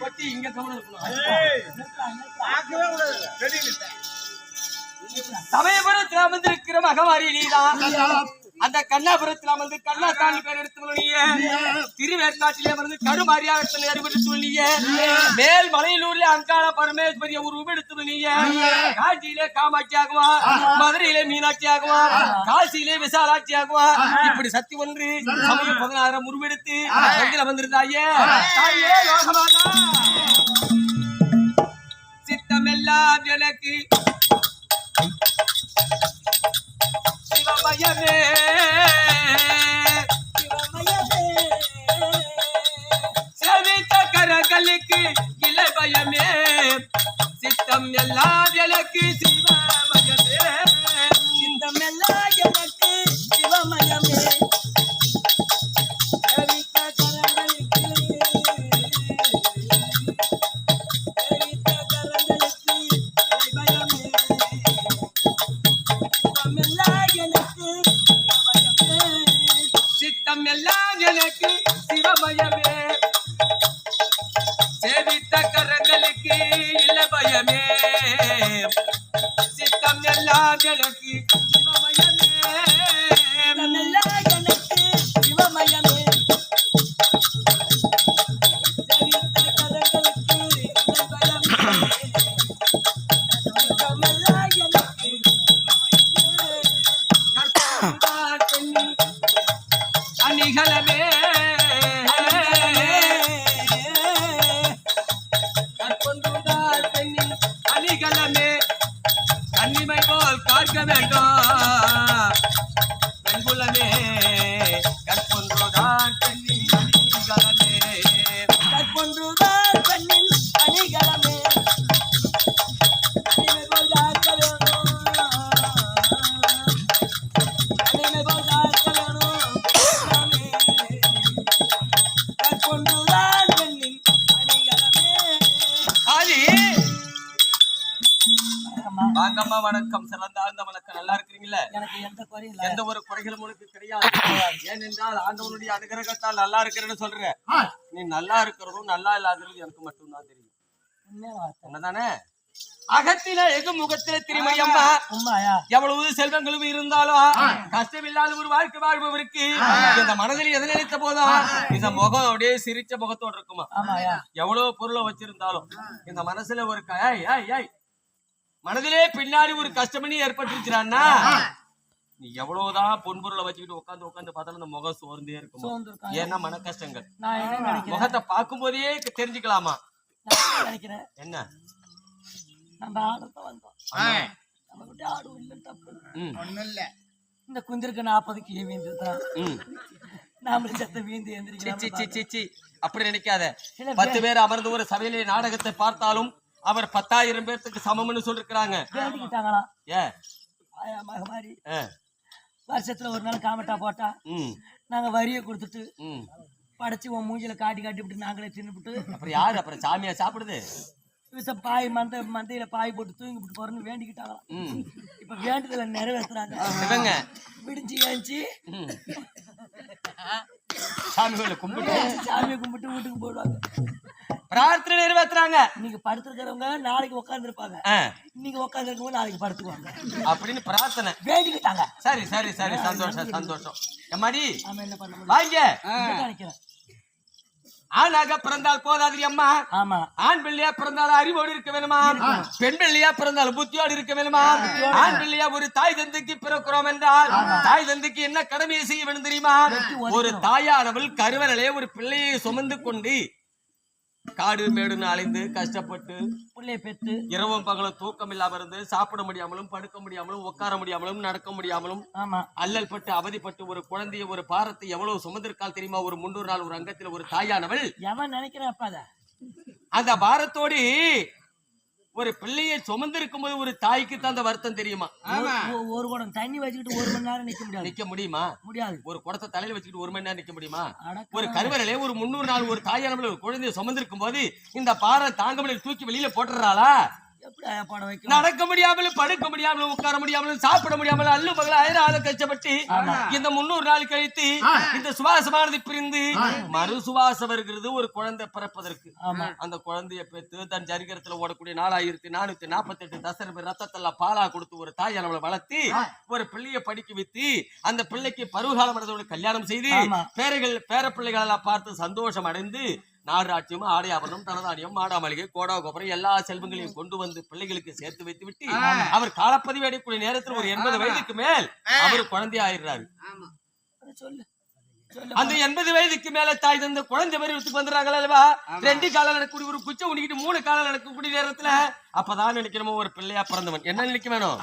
பொட்டி இங்க சமயபுரத்தில் அமர்ந்திருக்கிற மகமாரி நீதான் அந்த கண்ணாபுரத்தில் அமர்ந்து கண்ணாத்தாணி பேர் எடுத்து நீயே திருவேற்காட்டிலே அமர்ந்து கருமாரியாக அறிவித்து சொல்லியே மேல் மலையிலூர்ல அங்காள பரமேஸ்வரிய ஒரு எடுத்து காஞ்சியிலே காமாட்சி ஆகுவா மதுரையிலே மீனாட்சி ஆகுவா காசியிலே விசாலாட்சி ஆகுவா இப்படி சக்தி ஒன்று சமயம் பதினாயிரம் உருவெடுத்து அங்கில வந்திருந்தாயே தாயே லோகமாதா சித்தமெல்லாம் எனக்கு சிவமயமே எனக்கு சிவமயமே எனக்கு சிவமயமே. அணிகளமே எந்த ஒரு குறைகளும் உனக்கு கிடையாது ஏனென்றால் ஆண்டவனுடைய அனுகிரகத்தால் நல்லா இருக்கிறேன்னு சொல்ற. நீ நல்லா இருக்கிறதும் நல்லா இல்லாததும் எனக்கு மட்டும்தான் தெரியும். என்னதானே அகத்தில எகு முகத்தில திருமணி அம்மா? எவ்வளவு செல்வங்களும் இருந்தாலும் கஷ்டம் இல்லாத ஒரு வாழ்க்கை வாழ்பவருக்கு. இந்த மனதில் எதை நினைத்த போதும் இந்த முகம் அப்படியே சிரிச்ச முகத்தோட இருக்குமா? எவ்வளவு பொருளை வச்சிருந்தாலும். இந்த மனசுல ஒரு. மனதிலே பின்னாடி ஒரு கஷ்டமணி ஏற்பட்டுருச்சுறான்னா நீ எவ்வளவுதான் பொன்பொருளை வச்சுக்கிட்டு உட்காந்து உட்காந்து பார்த்தாலும் இந்த முகம் சோர்ந்தே இருக்குமா. சோர்ந்து இருக்கான். ஏன்னா மன கஷ்டங்கள் நான் என்ன நினைக்கிறேன்? முகத்தை பார்க்கும் போதே தெரிஞ்சுக்கலாமா என்ன நினைக்கிறேன்? என்ன? இந்த குந்திருக்கு நாற்பதுக்கு. நாம செத்த வீந்து சி, சி, எந்திரிக்கலாம் சி, சி, சி. அப்படி நினைக்காத. பத்து பேர் அமர்ந்து ஒரு சபையிலே நாடகத்தை பார்த்தாலும் அவர் பத்தாயிரம் பேர்த்துக்கு சமம்னு சொல்லிருக்கிறாங்க. ஏ, வருஷத்துல ஒரு நாள் காமெட்டா போட்டா நாங்க வரியை கொடுத்துட்டு படைச்சு உன் மூஞ்சில காட்டி காட்டி விட்டு நாங்களே தின்னுபிட்டு அப்புறம் யாரு? அப்புறம் சாமியா சாப்பிடுது? விச பாய் மந்த மந்தையில பாய் போட்டு தூங்கி விட்டு போறேன்னு வேண்டிக்கிட்டாங்களாம் இப்ப வேண்டுதல நிறைவேத்துறாங்க. இவங்க. விடிஞ்சு ஏஞ்சி. சாமி கும்பிட்டு. சாமியை கும்பிட்டு வீட்டுக்கு போயிடுவாங்க. பிரார்த்தனை நிறைவேத்துறாங்க. இன்னைக்கு படுத்துருக்கிறவங்க நாளைக்கு உட்காந்துருப்பாங்க ஆ, இன்னைக்கு உட்காந்துருக்கவங்க நாளைக்கு படுத்துக்குவாங்க. அப்படின்னு பிரார்த்தனை. வேண்டிக்கிட்டாங்க. சரி சரி சரி. சந்தோஷம் சந்தோஷம். எம்மாடி வாங்க. நினைக்கிறேன்? ஆணாக பிறந்தால் போதாது அம்மா. ஆமா. ஆண் பிள்ளையா பிறந்தால் அறிவோடு இருக்க வேணுமா. பெண் பிள்ளையா பிறந்தால் புத்தியோடு இருக்க வேணுமா ஆண் பிள்ளையா ஒரு தாய் தந்தைக்கு பிறக்கிறோம் என்றால் தாய் தந்தைக்கு என்ன கடமையை செய்ய வேண்டும் தெரியுமா? ஒரு தாயானவள் கருவறையிலே ஒரு பிள்ளையை சுமந்து கொண்டு காடு மேடுன்னு அலைந்து கஷ்டப்பட்டு பிள்ளைய பெத்து இரவும் பகலும் தூக்கம் இல்லாம இருந்து சாப்பிட முடியாமலும் படுக்க முடியாமலும் உட்கார முடியாமலும் நடக்க முடியாமலும் ஆமா. அல்லல் பட்டு அவதிப்பட்டு ஒரு குழந்தைய ஒரு பாரத்தை எவ்வளவு சுமந்திருக்கால் தெரியுமா? ஒரு முன்னூறு நாள் ஒரு அங்கத்தில் ஒரு தாயானவள். எவன் அத? அந்த பாரத்தோடு ஒரு பிள்ளையை சுமந்திருக்கும் போது ஒரு தாய்க்கு தான் அந்த வருத்தம் தெரியுமா? ஒரு குடம் தண்ணி வச்சுக்கிட்டு ஒரு மணி நேரம் நிக்க முடியாது. நிக்க முடியுமா? முடியாது. ஒரு குடத்தை தலையில வச்சுக்கிட்டு ஒரு மணி நேரம் நிக்க முடியுமா? ஒரு கருவறையிலே ஒரு முன்னூறு நாள் ஒரு தாயானவள் ஒரு குழந்தையை சுமந்திருக்கும் போது இந்த பாரம் தாங்க முடியல தூக்கி வெளியில போட்டுறாளா நடக்க முடியாமலும் படுக்க முடியாமலும் உட்கார முடியாமலும் சாப்பிட முடியாமலும் அல்லு பகல ஆயிரம் கஷ்டப்பட்டு இந்த முன்னூறு நாள் கழித்து இந்த சுவாசமானது பிரிந்து மறு சுவாசம் வருகிறது ஒரு குழந்தை பிறப்பதற்கு. அந்த குழந்தைய பெற்று தன் சரிகரத்துல ஓடக்கூடிய நாலாயிரத்தி நானூத்தி நாற்பத்தி எட்டு தசரபி ரத்தத்தெல்லாம் பாலா கொடுத்து ஒரு தாய் நம்மளை வளர்த்தி ஒரு பிள்ளைய படிக்க வைத்து அந்த பிள்ளைக்கு பருவகாலம் கல்யாணம் செய்து. பேரைகள் பேர பிள்ளைகள் எல்லாம் பார்த்து சந்தோஷம் அடைந்து நாடாட்சியம் ஆடையாபரணம் தனதானியம் மாடாமளிகை கோடா கோபுரம் எல்லா செல்வங்களையும் கொண்டு வந்து பிள்ளைகளுக்கு சேர்த்து வைத்து விட்டு அவர் காலப்பதிவு அடையக்கூடிய நேரத்தில் ஒரு எண்பது வயதுக்கு மேல் அவர் குழந்தை ஆயிடுறாரு. அந்த எண்பது வயதுக்கு மேல தாய் தந்த குழந்தை பருவத்துக்கு வந்துடுறாங்களா அல்லவா? ரெண்டு காலம் நடக்கக்கூடிய ஒரு குச்சை உண்டிக்கிட்டு மூணு காலம் நடக்கக்கூடிய நேரத்துல அப்பதான் நினைக்கணுமோ ஒரு பிள்ளையா பிறந்தவன். என்ன நினைக்க வேணும்?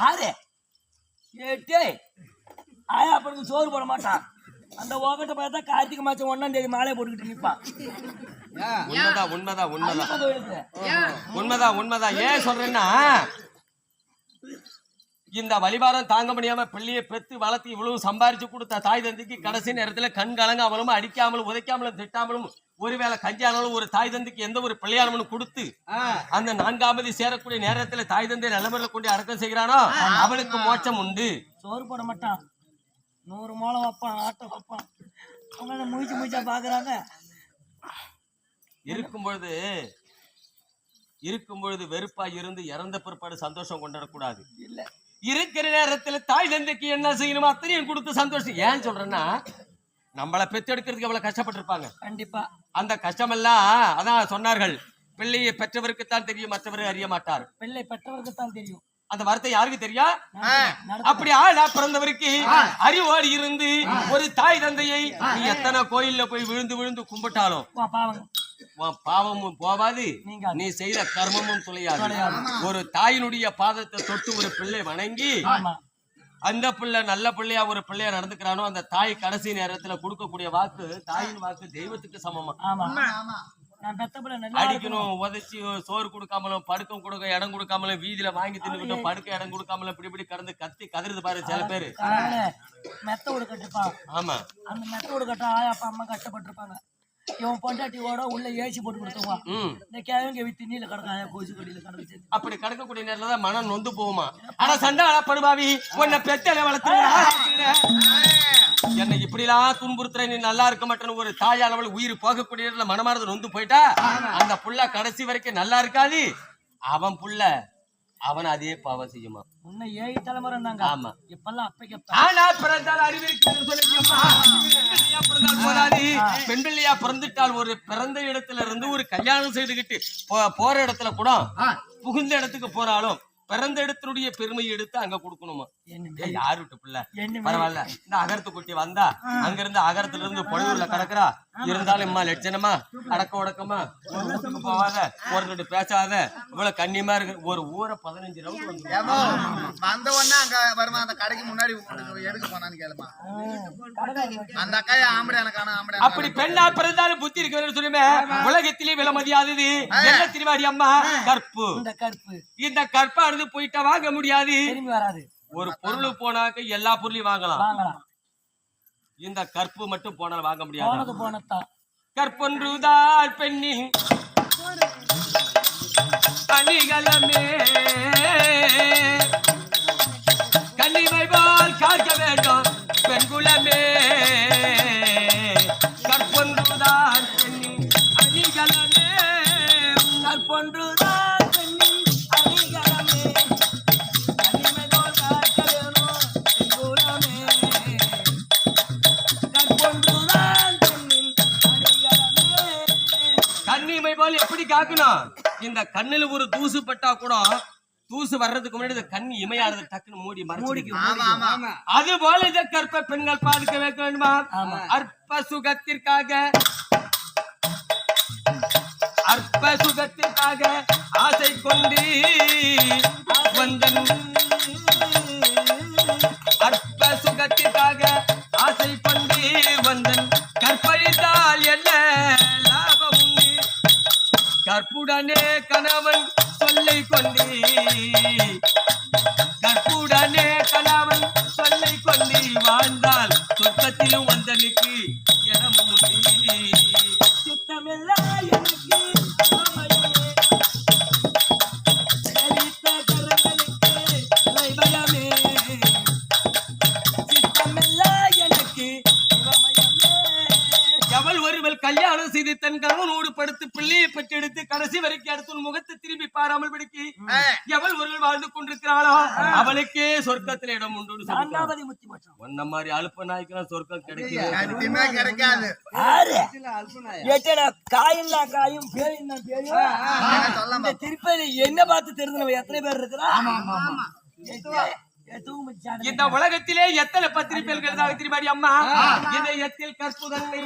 ஆயா சோறு போட மாட்டான். அந்த ஓகட்ட பார்த்தா கார்த்திகை மாசம் ஒன்னாம் தேதி மாலை போட்டுக்கிட்டு நிப்பான். உண்மைதான் உண்மைதான் உண்மைதான். ஐயப்பன் கோயிலுக்கு. உண்மைதான் உண்மைதான். ஏன் சொல்றேன்னா இந்த வழிபாரம் தாங்க முடியாம பிள்ளையை பெத்து வளர்த்து இவ்வளவு சம்பாரிச்சு கொடுத்த தாய் தந்தைக்கு கடைசி நேரத்துல கண் கலங்காமலும் அடிக்காமலும் உதைக்காமலும் திட்டாமலும் ஒருவேளை கஞ்சானாலும் ஒரு தாய் தந்தைக்கு எந்த ஒரு பிள்ளையானவனும் கொடுத்து அந்த நான்காமதி சேரக்கூடிய நேரத்துல தாய் தந்தை நிலமரில் கொண்டு அடக்கம் செய்கிறானோ அவனுக்கு மோட்சம் உண்டு. சோறு போட மாட்டான். நூறு மூலம் வைப்பான் ஆட்டம் வைப்பான். அவங்க மூச்சு மூச்சா பாக்குறாங்க. இருக்கும் பொழுது இருக்கும் பொழுது வெறுப்பா இருந்து இறந்த பிற்பாடு சந்தோஷம் கொண்டாடக்கூடாது. இல்ல. இருக்கிற நேரத்துல தாய் தந்தைக்கு என்ன செய்யணுமோ அத்தனையும் கொடுத்து சந்தோஷம். ஏன் சொல்றேன்னா நம்மள பெற்றெடுக்கிறதுக்கு எவ்வளவு கஷ்டப்பட்டிருப்பாங்க. கண்டிப்பா. அந்த கஷ்டமெல்லாம் அதான் சொன்னார்கள் பிள்ளையை பெற்றவருக்குத்தான் தெரியும் மற்றவர் அறிய மாட்டார். பிள்ளை பெற்றவருக்கு தான் தெரியும். அந்த வார்த்தை யாருக்கு நடத்த- அப்படி ஆளா பிறந்தவருக்கு அறிவோடு இருந்து ஒரு தாய் தந்தையை நீ எத்தனை கோயில்ல போய் விழுந்து விழுந்து கும்பிட்டாலும் பாவமும் போவாது நீ செய்த கர்மமும் துளையாது ஒரு தாயினுடைய பாதத்தை தொட்டு ஒரு பிள்ளை வணங்கி அந்த பிள்ளை நல்ல பிள்ளையா ஒரு பிள்ளையா நடந்துக்கிறானோ அந்த தாய் கடைசி நேரத்துல கொடுக்கக்கூடிய வாக்கு தாயின் வாக்கு தெய்வத்துக்கு சமமா? அடிக்கணும் உதைச்சி சோறு கொடுக்காமலும் படுக்க கொடுக்க இடம் கொடுக்காமலும் வீதியில வாங்கி தின்னுக்கிட்டும் படுக்க இடம் கொடுக்காமலும் இப்படி இப்படி கடந்து கத்தி கதறுது பாரு சில பேரு. மெத்த வீடு கட்டிருப்பான் ஆமா. அந்த மெத்த ஆயா அப்பா அம்மா கஷ்டப்பட்டிருப்பாங்க. இவன் பொண்டாட்டியோட உள்ள ஏசி போட்டு கொடுத்துருவான் இந்த கிழங்கு வித்து நீல கிடக்கும் ஆயா கோசி கடியில அப்படி கடக்கக்கூடிய நேரத்துல தான் மனம் நொந்து போகுமா? ஆனா சண்டாள படுபாவி உன்னை பெத்தல வளர்த்து என்னை இப்படிலாம் துன்புறுத்துற நீ நல்லா இருக்க மாட்டேன்னு ஒரு தாயானவள் உயிர் போகக்கூடிய நேரத்துல மனமானது நொந்து போயிட்டா? அந்த புள்ள கடைசி வரைக்கும் நல்லா இருக்காது அவன் புள்ள அவன் அதே பாவம் செய்யுமா? இன்னும் ஏழு தலைமுறை ஆமா. இப்பெல்லாம் அப்பைக்கு அப்ப. ஆனா பிறந்தால் அறிவிருக்கிறது பெண்பிள்ளையா பிறந்தால் போதாது. பெண்பிள்ளையா பிறந்துட்டால் ஒரு பிறந்த இடத்துல இருந்து ஒரு கல்யாணம் செய்துகிட்டு போற இடத்துல கூட புகுந்த இடத்துக்கு போறாலும் பிறந்த இடத்தினுடைய பெருமையை எடுத்து அங்க கொடுக்கணுமா யாரு விட்டு பிள்ளை? பரவாயில்ல. இந்த அகரத்து குட்டி வந்தா அங்க இருந்து அகரத்துல இருந்து பொழுதுல கிடக்குறா. இருந்தாலும் இம்மா லட்சணமா அடக்க உடக்கமா ஒரு வீட்டுக்கு போகாத ஒருத்தர் பேசாத இவ்வளவு கண்ணியமா இருக்கு. ஒரு ஊரை பதினஞ்சு ரவுண்ட் வந்து ஏம்மா, வந்த உடனே அங்க வருமா? அந்த கடைக்கு முன்னாடி உனக்கு எடுக்க போனான்னு கேளுமா. அந்த அக்காய ஆம்பளை எனக்கான ஆம்பளை அப்படி பெண்ணா பிறந்தாலும் புத்தி இருக்கிறது சொல்லுமே உலகத்திலே விலை மதியாதது. என்ன திருவாடி அம்மா? கற்பு. இந்த கருப்பு இந்த கற்பானது போயிட்டா வாங்க முடியாது. திரும்பி வராது. ஒரு பொருள் போனாக்க எல்லா பொருளையும் வாங்கலாம். வாங்கலாம். இந்த கற்பு மட்டும் போனால் வாங்க முடியாது? போனது கற்பொன்றுதான் பெண்ணின் அணிகலமே இந்த கண்ணுல ஒரு தூசு பட்டா கூட தூசு வர்றதுக்கு முன்னாடி கண் இமையாடுறது டக்குன்னு மூடி மறைச்சு ஆமா ஆமா. அது போல இந்த கற்ப பெண்கள் பாதுக்க வைக்க வேண்டுமா? அற்ப சுகத்திற்காக. அற்ப சுகத்திற்காக ஆசை கொண்டு வந்தன். அற்ப சுகத்திற்காக ஆசை கொண்டு வந்தன். கற்பழித்தால் என்ன? கற்புடனே கணவன் சொல்லை கொண்டே கற்புடனே சொர்க்கத்துல இடம் உண்டு. நான்காவது முத்தி மாதிரி அழுப்ப நாய்க்கெல்லாம் சொர்க்கம் கிடைக்குது. காயில்லா காயும் பேயில்லா பேயும். என்ன சொல்லலாம் இந்த திருப்பதி என்ன பார்த்து தெரிஞ்சவங்க எத்தனை பேர் இருக்கிறா. இந்த உலகத்திலே எத்தனை பத்திரிகைகள் எழுதாக திரும்பாடி அம்மா? இதயத்தில் கற்புதன்மை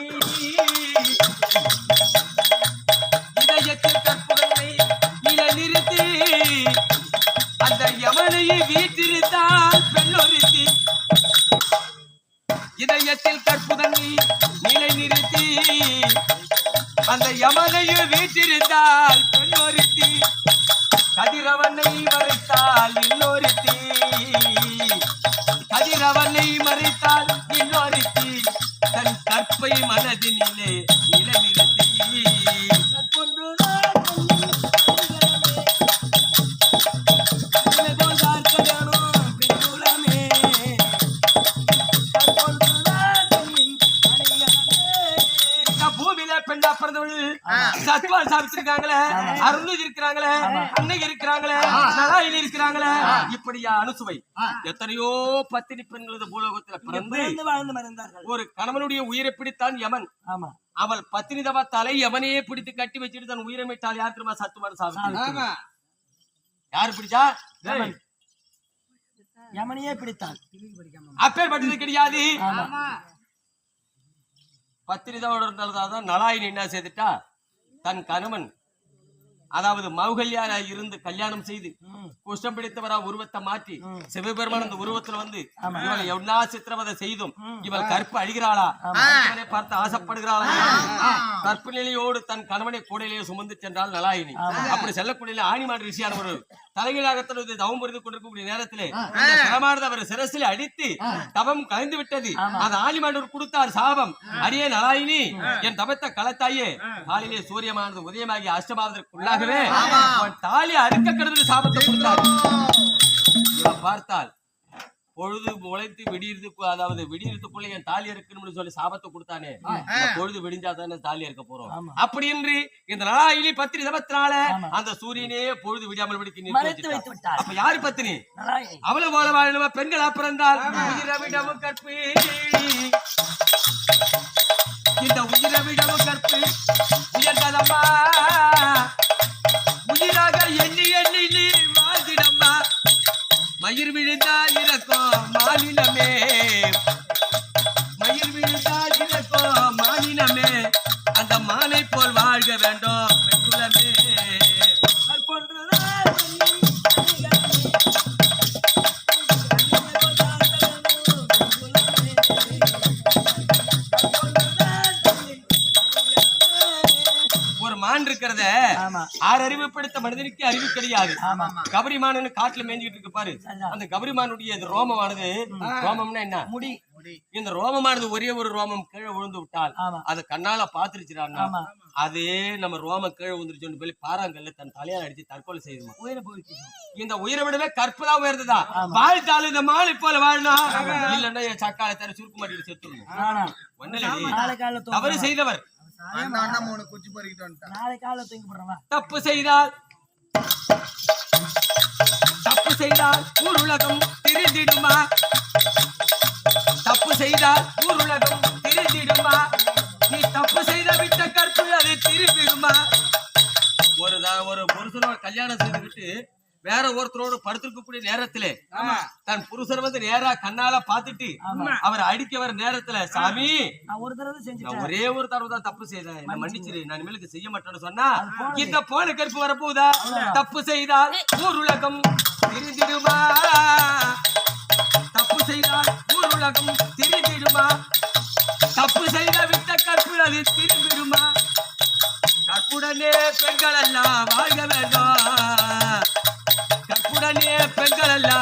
இதயத்தில் கற்புதன்மை அந்த யமனையை வீற்றிருந்தால் பெண்ணொருத்தி. இதயத்தில் கற்புதனை நிலை நிறுத்தி. அந்த யமனையை வீற்றிருந்தால் பெண்ணொருத்தி. கதிரவனை மறைத்தால் இன்னொருத்தி. கதிரவனை மறைத்தால் இன்னொருத்தி. தன் கற்பை மனதினிலே நிலைநிறுத்தி நிறுத்தி. பூமியில பெண்ணா பிறந்தவள். சத்வான் சாப்பிட்டிருக்காங்களே அருள் இருக்கிறாங்களே. அன்னை இருக்கிறாங்களே. நலாயில் இருக்கிறாங்களே. இப்படியா அனுசுவை. எத்தனையோ பத்தினி பெண்கள் இந்த பூலோகத்துல பிறந்து ஒரு கணவனுடைய உயிரை பிடித்தான் யமன். ஆமா. அவள் பத்தினிதவா தலை யமனையே பிடித்து கட்டி வச்சுட்டு தன் உயிரை மீட்டால் யார் திரும்ப சத்துவான் சாப்பிட்டு யாரு பிடிச்சா? யமன். யமனையே பிடித்தான். அப்பேற்பட்டது கிடையாது. ஆமா பத்திரிதாவோட இருந்தால்தான் நலாயினி என்ன செய்துட்டா? தன் கணவன் அதாவது மௌகல்யாரா இருந்து கல்யாணம் செய்து. குஷ்டம் பிடித்தவரா உருவத்தை மாற்றி சிவபெருமான் அந்த உருவத்துல வந்து. இவளை எவ்வளா சித்திரவதை செய்தும் இவள் கற்பு அழிகிறாளா? கணவனை பார்த்து ஆசைப்படுகிறாளா? கற்பு நிலையோடு தன் கணவனை கூடையிலேயே சுமந்து சென்றால் நலாயினி. அப்படி செல்லக்கூடிய ஆணிமான் ரிஷியான ஒரு தலைகீழாக தனது தவம் புரிந்து கொண்டிருக்கக்கூடிய நேரத்திலே சிரமானது அவர் சிரசில் அடித்து தவம் கலைந்து விட்டது. அந்த ஆணிமாண்டவர் கொடுத்தார் சாபம். அடியே நலாயினி என் தவத்தை கலத்தாயே காலையிலே சூரியமானது உதயமாகி அஷ்டமாவதற்குள்ளாகவே தாலி அறுக்க கிடந்து சாபத்தை கொடுத்தார். பார்த்தால் பொழுது முளைத்து விடியறதுக்கு அதாவது விடியறதுக்குள்ள என் தாலி இருக்குன்னு சொல்லி சாபத்தை கொடுத்தானே? பொழுது விடிஞ்சா தானே தாலி இருக்க போறோம். அப்படி என்று இந்த நாளாயிலி பத்திரி தபத்தினால அந்த சூரியனே பொழுது விடியாமல். விட்டார். அப்ப யாரு பத்தினி? அவளு போல வாழணுமா பெண்கள் அப்புறந்தால் உயிரவிடமும் கற்பு இந்த உயிரவிடமும் கற்பு உயர்ந்ததம்மா உயிராக எண்ணி எண்ணி நீ வாழ்ந்திடம்மா. மயிர் விழுந்தா படுத்த மனிதனுக்கு அறிவு கிடையாது. ஆமா கபரி மானு காட்டுல மேய்ஞ்சிட்டு இருக்கு பாரு. அந்த கபரி மானுடைய இந்த ரோமமானது ரோமம்னா என்ன? முடி. இந்த ரோமமானது ஒரே ஒரு ரோமம் கீழே விழுந்து விட்டால். அதை கண்ணால பாத்துருச்சுடான்னா ஆமா. அதே நம்ம ரோமம் கீழே விழுந்துருச்சுன்னு சொல்லி பாறாங்கல்ல தன் தலையால் அடிச்சு தற்கொலை செய்யுமா உயிரை இந்த உயிரை விடவே கற்புதான் உயர்ந்ததா? வாழ்த்தாலும் இந்த மாலை போல வாழணும் இல்லன்னா என் சக்காலை தர சுருக்கு மாட்டிட்டு செத்துருணும் தவறு செய்தவர். அந்த அண்ணன் மூணு குச்சி பொறுக்கிட்டு வந்துட்டான் நாளை காலைல தூங்கி போடுறவா? தப்பு செய்தால் தப்பு செய்தால் ஊர் உலகம் திரிந்திடுமா? தப்பு செய்தால் ஊர் உலகம் திரிந்திடுமா? நீ தப்பு செய்த விட்ட கற்பு அது திரும்பிடுமா ஒரு ஒரு புருஷனோட கல்யாணம் செய்துக்கிட்டு வேற ஒருத்தரோடு படுத்திருக்கக்கூடிய நேரத்திலே தன் புருஷன் வந்து நேரா கண்ணால பாத்துட்டு அவர் அடிக்க வர நேரத்துல சாமி ஒரு ஒரே தடவை தான் தப்பு செய்தேன். என்ன மன்னிச்சிரு. நான் இனிமேலுக்கு செய்ய மாட்டேன்னு சொன்னா இந்த போன கருப்பு வரப்போகுதா? தப்பு செய்தால் ஊர் உலகம் திரிந்திடுமா? தப்பு செய்தால் ஊர் உலகம் திரிந்திடுமா? தப்பு செய்த விட்ட கற்பு அது திரும்பிடுமா கற்புடனே பெண்கள் எல்லாம் வாழ்க வேண்டும். பெண்கள் எல்லாம்